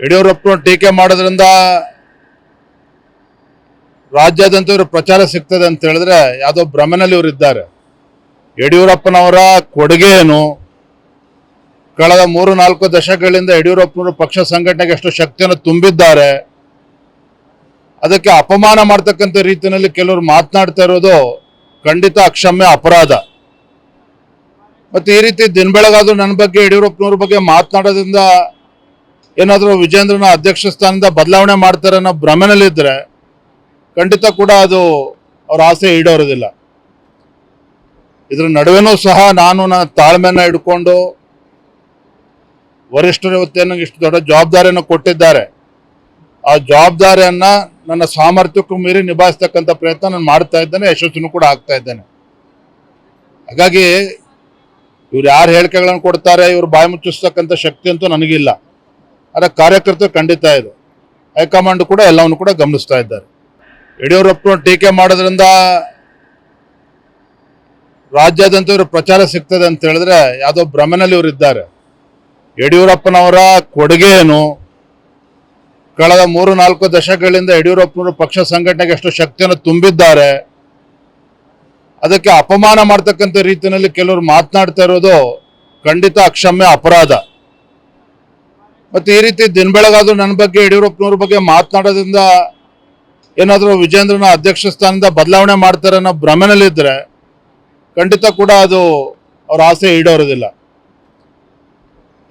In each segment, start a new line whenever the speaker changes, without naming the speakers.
ಯಡಿಯೂರಪ್ಪನ ಟೀಕೆ ಮಾಡೋದ್ರಿಂದ ರಾಜ್ಯಾದ್ಯಂತ ಇವರು ಪ್ರಚಾರ ಸಿಗ್ತದೆ ಅಂತ ಹೇಳಿದ್ರೆ ಯಾವುದೋ ಭ್ರಮೆನಲ್ಲಿ ಇವರು ಇದ್ದಾರೆ. ಯಡಿಯೂರಪ್ಪನವರ ಕೊಡುಗೆ ಏನು ಕಳೆದ ಮೂರು, ನಾಲ್ಕು ದಶಕಗಳಿಂದ ಯಡಿಯೂರಪ್ಪನವರು ಪಕ್ಷ ಸಂಘಟನೆಗೆ ಎಷ್ಟು ಶಕ್ತಿಯನ್ನು ತುಂಬಿದ್ದಾರೆ. ಅದಕ್ಕೆ ಅಪಮಾನ ಮಾಡ್ತಕ್ಕಂಥ ರೀತಿಯಲ್ಲಿ ಕೆಲವರು ಮಾತನಾಡ್ತಾ ಇರೋದು ಖಂಡಿತ ಅಕ್ಷಮ್ಯ ಅಪರಾಧ. ಮತ್ತೆ ಈ ರೀತಿ ದಿನ ಬೆಳಗಾದ್ರೂ ನನ್ನ ಬಗ್ಗೆ, ಯಡಿಯೂರಪ್ಪನವ್ರ ಬಗ್ಗೆ ಮಾತನಾಡೋದ್ರಿಂದ ಏನಾದರೂ ವಿಜೇಂದ್ರನ ಅಧ್ಯಕ್ಷ ಸ್ಥಾನದ ಬದಲಾವಣೆ ಮಾಡ್ತಾರೆ ಅನ್ನೋ ಭ್ರಮೆನಲ್ಲಿದ್ದರೆ ಖಂಡಿತ ಕೂಡ ಅದು ಅವ್ರ ಆಸೆ ಈಡೋರೋದಿಲ್ಲ. ಇದ್ರ ನಡುವೆನೂ ಸಹ ನಾನು ನನ್ನ ತಾಳ್ಮೆನ ಹಿಡ್ಕೊಂಡು ವರಿಷ್ಠರು ಇವತ್ತೇನು ಇಷ್ಟು ದೊಡ್ಡ ಜವಾಬ್ದಾರಿಯನ್ನು ಕೊಟ್ಟಿದ್ದಾರೆ. ಆ ಜವಾಬ್ದಾರಿಯನ್ನ ನನ್ನ ಸಾಮರ್ಥ್ಯಕ್ಕೂ ಮೀರಿ ನಿಭಾಯಿಸ್ತಕ್ಕಂಥ ಪ್ರಯತ್ನ ನಾನು ಮಾಡ್ತಾ ಇದ್ದೇನೆ, ಯಶಸ್ಸನ್ನು ಕೂಡ ಆಗ್ತಾ ಇದ್ದೇನೆ. ಹಾಗಾಗಿ ಇವ್ರು ಯಾರು ಹೇಳಿಕೆಗಳನ್ನು ಕೊಡ್ತಾರೆ, ಇವ್ರು ಬಾಯಿ ಮುಚ್ಚಿಸ್ತಕ್ಕಂಥ ಶಕ್ತಿ ಅಂತೂ ನನಗಿಲ್ಲ. ಆದರೆ ಕಾರ್ಯಕರ್ತರು ಖಂಡಿತ ಇದು. ಹೈಕಮಾಂಡ್ ಕೂಡ ಎಲ್ಲವನ್ನು ಕೂಡ ಗಮನಿಸ್ತಾ ಇದ್ದಾರೆ. ಯಡಿಯೂರಪ್ಪನ ಟೀಕೆ ಮಾಡೋದ್ರಿಂದ ರಾಜ್ಯಾದ್ಯಂತ ಇವರು ಪ್ರಚಾರ ಸಿಗ್ತದೆ ಅಂತ ಹೇಳಿದ್ರೆ ಯಾವುದೋ ಭ್ರಮೆನಲ್ಲಿ ಇವರು ಇದ್ದಾರೆ. ಯಡಿಯೂರಪ್ಪನವರ ಕೊಡುಗೆ ಏನು ಕಳೆದ ಮೂರು, ನಾಲ್ಕು ದಶಕಗಳಿಂದ ಯಡಿಯೂರಪ್ಪನವರು ಪಕ್ಷ ಸಂಘಟನೆಗೆ ಎಷ್ಟು ಶಕ್ತಿಯನ್ನು ತುಂಬಿದ್ದಾರೆ. ಅದಕ್ಕೆ ಅಪಮಾನ ಮಾಡ್ತಕ್ಕಂಥ ರೀತಿಯಲ್ಲಿ ಕೆಲವರು ಮಾತನಾಡ್ತಾ ಇರೋದು ಖಂಡಿತ ಅಕ್ಷಮ್ಯ ಅಪರಾಧ. ಮತ್ತೆ ಈ ರೀತಿ ದಿನ ಬೆಳಗಾದರೂ ನನ್ನ ಬಗ್ಗೆ, ಯಡಿಯೂರಪ್ಪನವ್ರ ಬಗ್ಗೆ ಮಾತನಾಡೋದ್ರಿಂದ ಏನಾದರೂ ವಿಜೇಂದ್ರನ ಅಧ್ಯಕ್ಷ ಸ್ಥಾನದಿಂದ ಬದಲಾವಣೆ ಮಾಡ್ತಾರೆ ಅನ್ನೋ ಭ್ರಮೆನಲ್ಲಿದ್ದರೆ ಖಂಡಿತ ಕೂಡ ಅದು ಅವ್ರ ಆಸೆ ಈಡೋರೋದಿಲ್ಲ.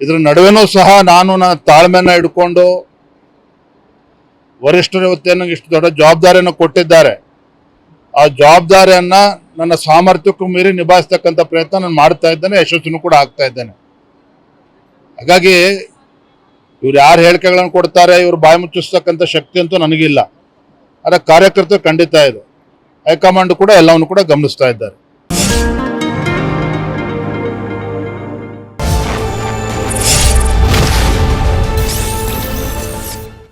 ಇದ್ರ ನಡುವೆನೂ ಸಹ ನಾನು ನನ್ನ ತಾಳ್ಮೆಯನ್ನು ಹಿಡ್ಕೊಂಡು ವರಿಷ್ಠರು ಇವತ್ತೇನು ಇಷ್ಟು ದೊಡ್ಡ ಜವಾಬ್ದಾರಿಯನ್ನು ಕೊಟ್ಟಿದ್ದಾರೆ. ಆ ಜವಾಬ್ದಾರಿಯನ್ನ ನನ್ನ ಸಾಮರ್ಥ್ಯಕ್ಕೂ ಮೀರಿ ನಿಭಾಯಿಸ್ತಕ್ಕಂಥ ಪ್ರಯತ್ನ ನಾನು ಮಾಡ್ತಾ ಇದ್ದೇನೆ, ಯಶಸ್ಸನ್ನು ಕೂಡ ಆಗ್ತಾ ಇದ್ದೇನೆ. ಹಾಗಾಗಿ ಇವ್ರು ಯಾರು ಹೇಳಿಕೆಗಳನ್ನು ಕೊಡ್ತಾರೆ, ಇವ್ರು ಬಾಯಿ ಮುಚ್ಚಿಸ್ತಕ್ಕಂಥ ಶಕ್ತಿ ಅಂತೂ ನನಗಿಲ್ಲ. ಆದರೆ ಕಾರ್ಯಕರ್ತರು ಖಂಡಿತ ಇದೆ. ಹೈಕಮಾಂಡ್ ಕೂಡ ಎಲ್ಲವನ್ನು ಕೂಡ ಗಮನಿಸ್ತಾ ಇದ್ದಾರೆ.